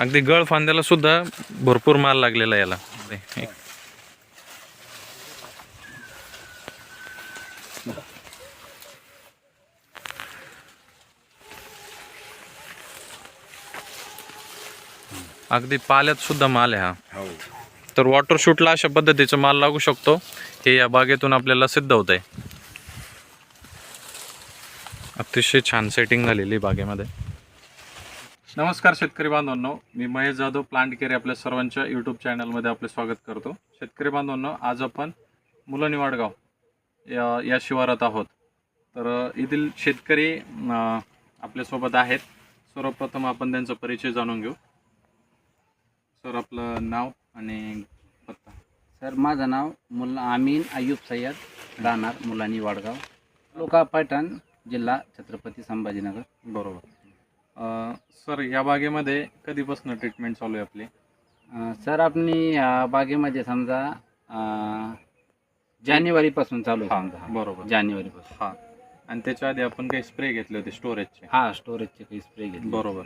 अगदी गळ फांद्याला सुद्धा भरपूर माल लागलेला याला. अगदी पाल्यात सुद्धा माल आहे हा. हो. तर वॉटर शूटला अशा पद्धतीचा माल लागू शकतो. हे या बागेतून आपल्याला सिद्ध होत आहे अतिशय छान सेटिंग झालेली बागेमध्ये. नमस्कार शेतकरी बांधवांनो. मी महेश जाधव प्लांट केअर आपल्या सर्वांच्या यूट्यूब चॅनलमध्ये आपले स्वागत करतो. शेतकरी बांधवांनो आज आपण मुलनी वाडगाव या या शिवारात आहोत. तर येथील शेतकरी आपल्यासोबत आहेत. सर्वप्रथम आपण त्यांचा परिचय जाणून घेऊ. सर आपलं नाव आणि पत्ता. सर माझं नाव मुल्ला आमीन अय्यूब सय्यद राहणार मुलानी वाडगाव लोका पैठण जिल्हा छत्रपती संभाजीनगर. बरोबर. सर या बागेमध्ये कधीपासून ट्रीटमेंट चालू आहे आपली? अं, सर आपण या बागेमध्ये समजा अं, जानेवारीपासून चालू आहे. समजा बरोबर. जानेवारीपासून. हा. आणि त्याच्या आधी आपण काही स्प्रे घेतले होते स्टोरेजचे हा स्टोरेजचे काही स्प्रे घेतले बरोबर.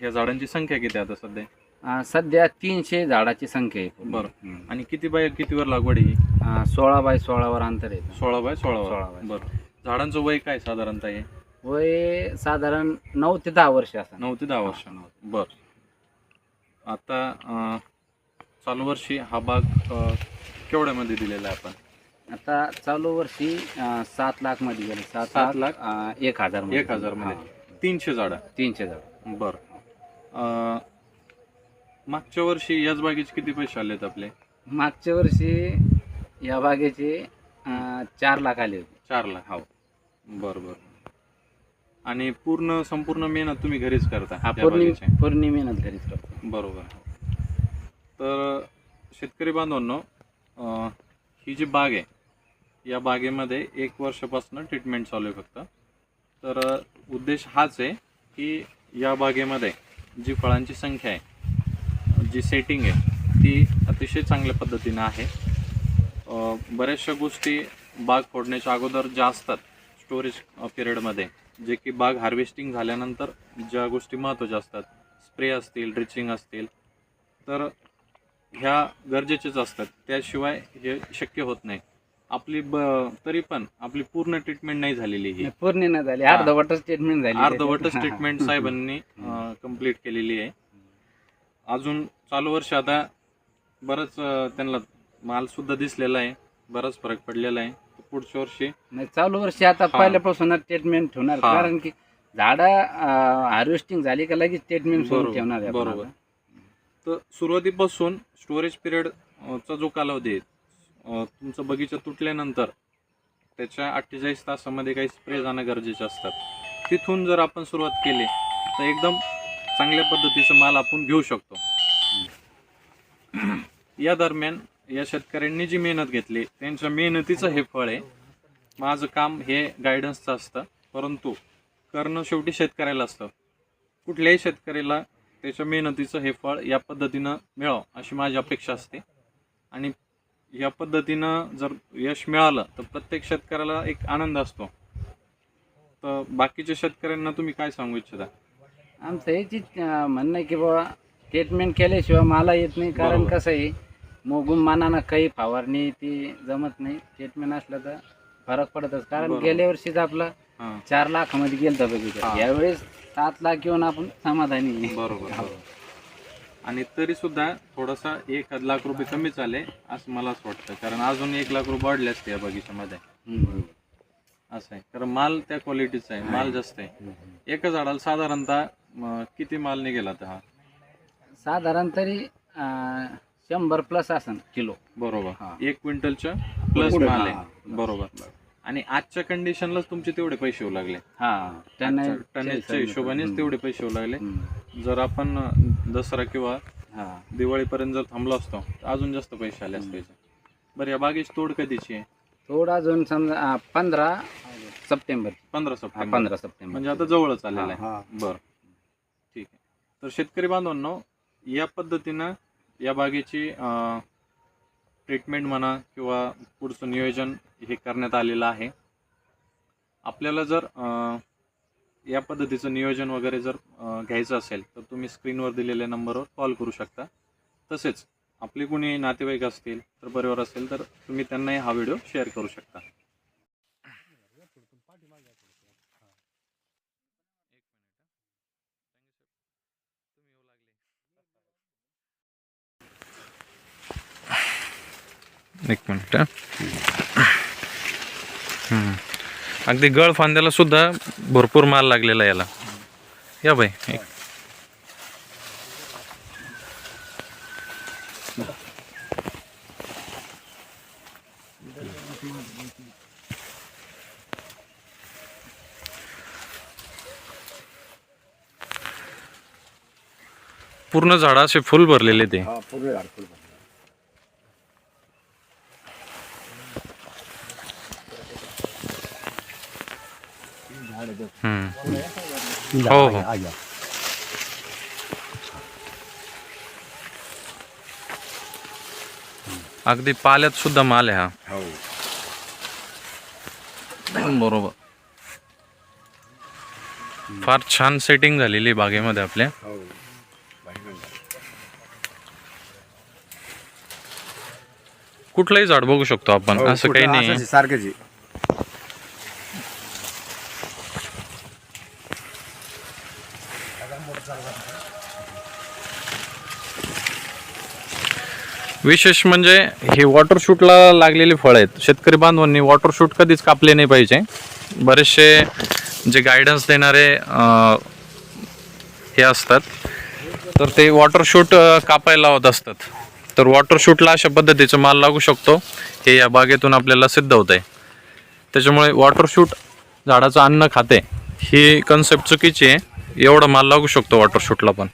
ह्या झाडांची संख्या किती आता सध्या? अं, सध्या तीनशे झाडाची संख्या आहे पूर्ण. बरं. हम्म. आणि किती बाय कितीवर लागवड आहे ही? अं, सोळा बाय सोळावर अंतर आहे. सोळा बाय सोळावर. सोळा बाय. बरं. झाडांचं वय काय साधारणतः आहे वय साधारण नऊ ते दहा वर्ष असं. नऊ ते दहा वर्ष. बर. आता अ, चालू वर्षी हा बाग अ, केवढ्यामध्ये दिलेला आहे आपण? आता चालू वर्षी अं, सात लाखमध्ये गेले. सात सात लाख? अं, एक हजारमध्ये. एक हजारमध्ये. हा, तीनशे झाडं. तीनशे झाड. बर. अ, मागच्या वर्षी याच बागेचे किती पैसे आलेत आपले? मागच्या वर्षी या बागेचे अं, चार लाख आले होते. चार लाख हो. बर बर. आणि पूर्ण संपूर्ण मेहनत तुम्ही घरीच करता हा पूर्णि बागेची? पूर्णी मेहनत घरीच करतो. बरोबर. तर शेतकरी बांधवांनो अं, ही जी बाग आहे या बागेमध्ये एक वर्षापासून ट्रीटमेंट चालू आहे फक्त. तर अं, उद्देश हाच आहे की या बागेमध्ये जी फळांची संख्या आहे जी सेटिंग आहे ती अतिशय चांगल्या पद्धतीनं आहे. अं, बऱ्याचशा गोष्टी बाग फोडण्याच्या अगोदर ज्या असतात स्टोरेज पिरियडमध्ये जे की बाग हार्वेस्टिंग झाल्यानंतर ज्या गोष्टी महत्त्वाच्या असतात स्प्रे असतील ड्रिचिंग असतील तर ह्या गरजेचेच असतात. त्याशिवाय हे शक्य होत नाही. आपली ब तरी पण आपली पूर्ण ट्रीटमेंट नाही झालेली ही. पूर्ण नाही झाली. अर्धवटच स्टेटमेंट झाली अर्धवटच. ट्रीटमेंट साहेबांनी कंप्लीट केलेली आहे. अजून चालू वर्ष आता बरंच त्यांना माल सुद्धा दिसलेला आहे. बराच फरक पडलेला आहे. पुढच्या वर्षी नाही, चालू वर्षी आता हा. पहिल्यापासून स्टेटमेंट ठेवणार हा. कारण की झाडं हार्वेस्टिंग झाली का लगेच स्टेटमेंट सुरू बरोबर, ठेवणार आहे आपण बरोबर. आता. तर सुरुवातीपासून स्टोरेज पिरियड चा जो कालावधी आहे अं, तुमचं बगीचा तुटल्यानंतर त्याच्या अठ्ठेचाळीस तासामध्ये काही स्प्रे जाणं गरजेचे असतात तिथून जर आपण सुरुवात केली तर एकदम चांगल्या पद्धतीचं माल आपण घेऊ शकतो या दरम्यान या शेतकऱ्यांनी जी मेहनत घेतली त्यांच्या मेहनतीचं हे फळ आहे. माझं काम हे गायडन्सचं असतं. परंतु करणं शेवटी शेतकऱ्याला असतं. कुठल्याही शेतकऱ्याला त्याच्या मेहनतीचं हे फळ या पद्धतीनं मिळावं अशी माझी अपेक्षा असते. आणि या पद्धतीनं जर यश मिळालं तर प्रत्येक शेतकऱ्याला एक आनंद असतो. तर बाकीच्या शेतकऱ्यांना तुम्ही काय सांगू इच्छिता? आमचं हेच म्हणणं आहे की बाबा ट्रीटमेंट केल्याशिवाय मला येत नाही. कारण. कसं आहे मोगून मानानं काही फवारणी ती जमत नाही. ट्रीटमेंट असलं तर फरक पडतच. कारण बरोबर. गेल्या वर्षीच आपलं हां. चार लाखामध्ये गेलं बघितलं हा. यावेळेस सात लाख येऊन आपण समाधानी आहे. बरोबर बरोबर. आणि तरी सुद्धा थोडासा एक लाख रुपये कमीच आले असं मला असं वाटतं. कारण अजून एक लाख रुपये वाढले असते या बगीच्यामध्ये. हम्म. असं आहे. कारण माल त्या क्वालिटीचा आहे. माल जास्त आहे. एका झाडाला साधारणतः किती माल निघेल आता हा? साधारण तरी अं, शंभर प्लस असन किलो. बरोबर. हा. एक क्विंटलच्या प्लस पुढे, माल हा, आहे बरोबर. आणि आजच्या कंडिशनलाच तुमचे तेवढे पैसे होऊ लागले. हा आजच्या टनेजच्या हिशोबानेच तेवढे पैसे होऊ लागले. हम्म. जर आपण अ, दसरा किंवा हा. दिवाळीपर्यंत जर थांबलो असतो तर अजून जास्त पैसे आले असते बरं या बागेची तोड कधीची आहे? थोडं अजून समजा पंधरा सप्टेंबर. पंधरा हा, सप्टेंबर. पंधरा सप्टेंबर. म्हणजे आता जवळच आलेलं आहे. हा, बरं. ठीक आहे. तर शेतकरी बांधवांनो या पद्धतीनं या बागेची ट्रीटमेंट म्हणा किंवा पुढचं नियोजन हे करण्यात आलेलं आहे. आपल्याला जर या पद्धतीचं नियोजन वगैरे जर घ्यायचं असेल तर तुम्ही स्क्रीनवर दिलेल्या नंबरवर कॉल करू शकता. तसेच आपले कोणी नातेवाईक असतील तर परिवार असेल तर तुम्ही त्यांनाही हा व्हिडिओ शेअर करू शकता. एक मिनिट अगदी गळ फांद्याला सुद्धा भरपूर माल लागलेला याला. या बाई एक. पूर्ण झाड असे फुल भरलेले ते. हा. हो हो. अगदी पाल्यात सुद्धा माल आहे हो. हा. बरोबर. फार छान सेटिंग झालेली बागेमध्ये आपल्या. कुठलंही झाड बघू शकतो आपण असं काही नाही. सारखंच विशेष म्हणजे हे वॉटर शूटला लागलेली फळं आहेत. शेतकरी बांधवांनी वॉटर शूट कधीच कापले नाही पाहिजे. बरेचसे जे गायडन्स देणारे हे असतात. तर ते वॉटर शूट कापायला होत असतात. तर वॉटर शूटला अशा पद्धतीचं माल लागू शकतो. हे या बागेतून आपल्याला सिद्ध होत आहे त्याच्यामुळे वॉटर शूट झाडाचं अन्न खाते ही कन्सेप्ट चुकीची आहे. एवढा माल लागू शकतो वॉटर शूटला पण.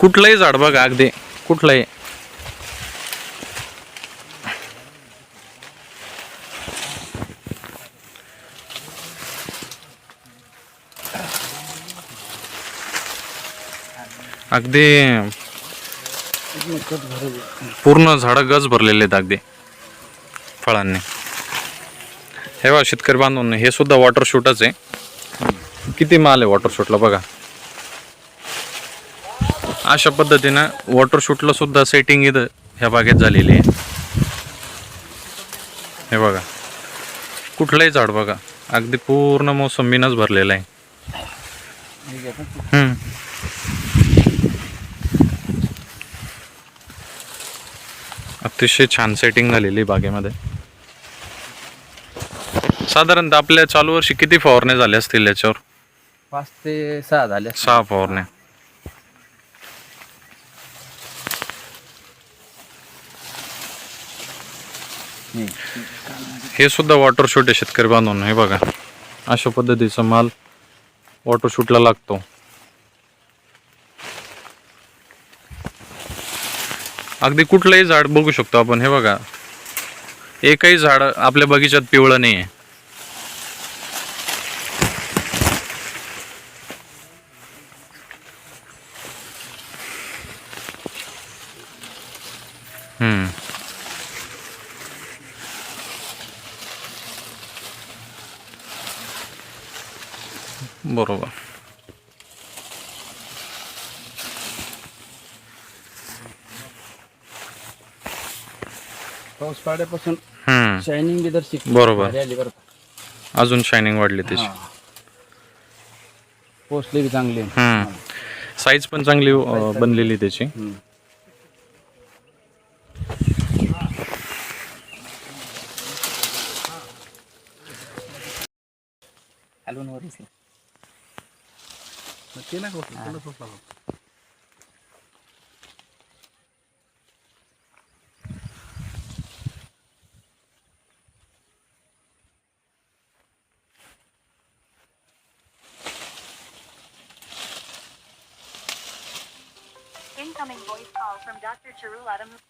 कुठलंही झाड बघा अगदी कुठलंही. अगदी पूर्ण झाडं गज भरलेले आहेत अगदी फळांनी. हे बघा शेतकरी बांधून हे सुद्धा वॉटर शूटच आहे. किती माल आहे वॉटर शूटला बघा. अशा पद्धतीनं वॉटर शूटला सुद्धा सेटिंग इथं ह्या बागेत झालेली आहे. हे बघा. कुठलंही झाड बघा. अगदी पूर्ण मोसंबीनच भरलेलं आहे. अतिशय छान सेटिंग झालेली बागेमध्ये. साधारणतः आपल्या चालू वर्षी किती फवारण्या झाल्या असतील याच्यावर? पाच ते सहा झाले सहा फवारण्या हे सुद्धा वॉटर शूट आहे शेतकरी बांधून हे बघा. अशा पद्धतीचा माल वॉटर शूटला लागतो. अगदी कुठलंही झाड बघू शकतो आपण हे बघा. एकही झाड आपल्या बगीच्यात पिवळं नाही आहे हम्म. बरोबर पाऊस पाड्यापासून हम्म. शायनिंग बी दर्शिक बरोबर. भारी आली बरं का. अजून शायनिंग वाढली त्याची हा. पोचली बी चांगली हम्म. साईज पण चांगली अं, बनलेली त्याची हम्म. हलवून वर उचला. Ah. Incoming voice call from Dr. Charul Adamu.